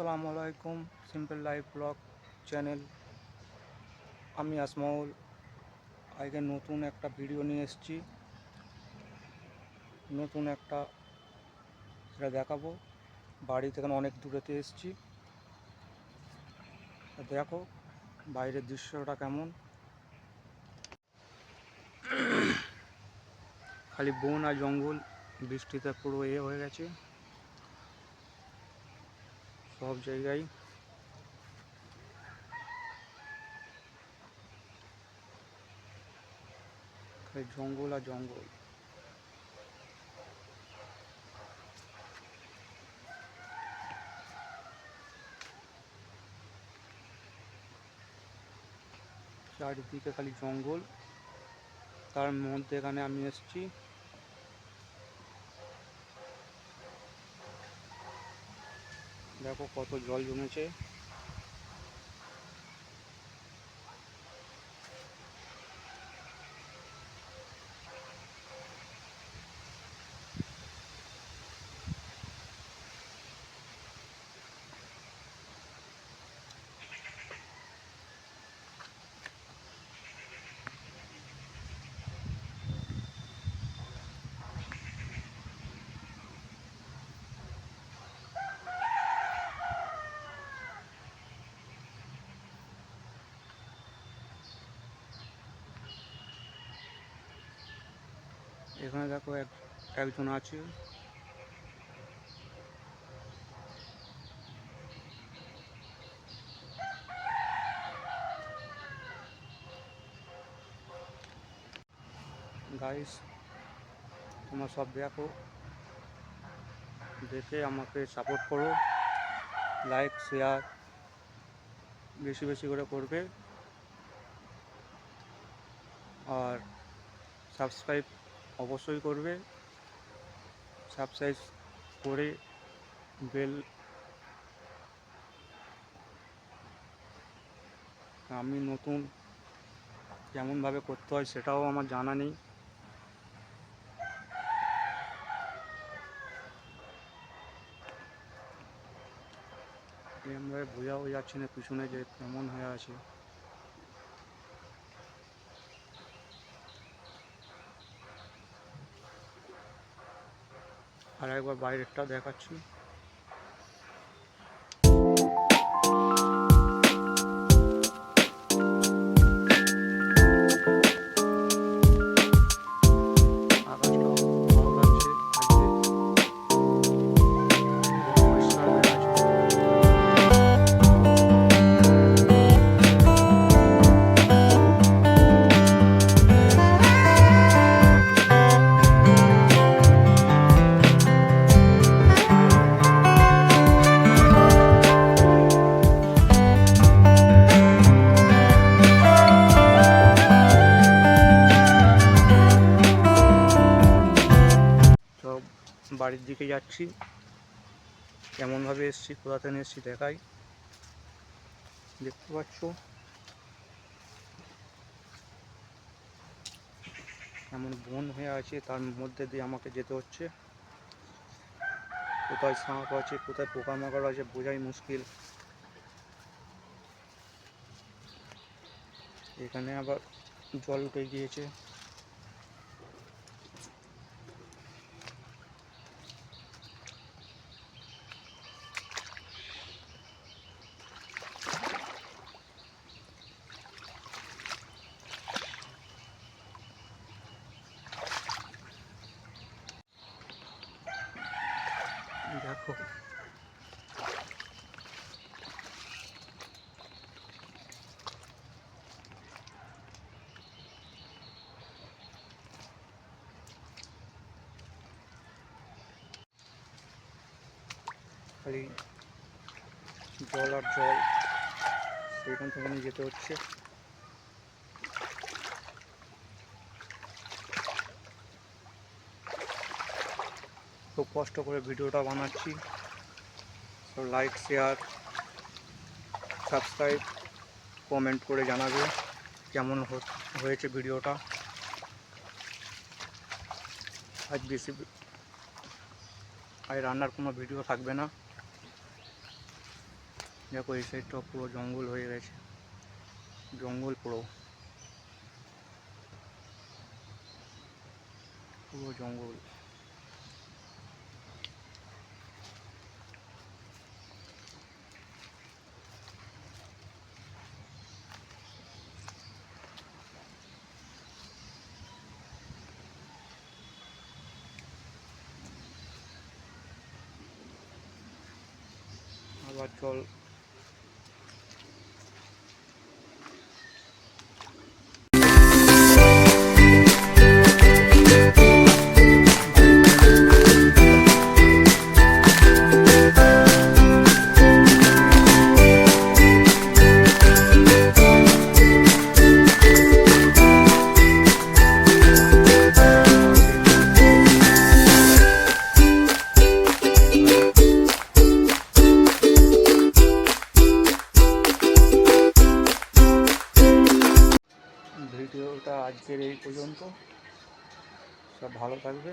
আসসালামু আলাইকুম simple life blog channel আমি আসমাউল। আজকে নতুন একটা ভিডিও নিয়ে এসেছি। নতুন একটা সেটা দেখাবো। বাড়ি থেকে অনেক দূরেতে এসেছি। দেখো, বাইরের দৃশ্যটা কেমন। খালি বন আর জঙ্গল, বৃষ্টিতে পুরো এ হয়ে গেছে। সব জায়গায়। জঙ্গল আর জঙ্গল। চারিদিকে খালি জঙ্গল। তার মধ্যে এখানে আমি এসেছি। দেখো কত জল জমেছে। এখানে দেখো এক একজন আছে। গাইস তোমরা সব দেখো। দেখে আমাকে সাপোর্ট করো। লাইক শেয়ার বেশি বেশি করে করবে। আর সাবস্ক্রাইব অবশ্যই করবে। সাবস্ক্রাইব করে বেল আমি নতুন কেমনভাবে করতে হয় সেটাও আমার জানা নেই। এমনভাবে বোঝাও যাচ্ছে না, পিছনে যে কেমন হয়ে আছে। আর একবার বাইরেরটা দেখাচ্ছি। বাড়ির দিকে যাচ্ছি। কেমনভাবে এসছি, কোথা থেকে এসছি দেখাই। দেখতে পাচ্ছ? এমন বন হয়ে আছে, তার মধ্যে দিয়ে আমাকে যেতে হচ্ছে। কোথায় সাঁপ আছে, কোথায় পোকামাকড় আছে, বোঝাই মুশকিল। এখানে আবার জল উঠে গিয়েছে। দেখো খালি জল আর জল সেইখান থেকে নিয়ে যেতে হচ্ছে। খুব কষ্ট করে ভিডিওটা বানাচ্ছি। তো লাইক শেয়ার সাবস্ক্রাইব কমেন্ট করে জানাবে কেমন হয়েছে ভিডিওটা। আজ বেশি আজ রান্নার কোনো ভিডিও থাকবে না। দেখো, এই সাইডটা পুরো জঙ্গল হয়ে গেছে। জঙ্গল পুরো। পুরো জঙ্গল। আবার আজকের এই পর্যন্ত। সব ভালো থাকবে।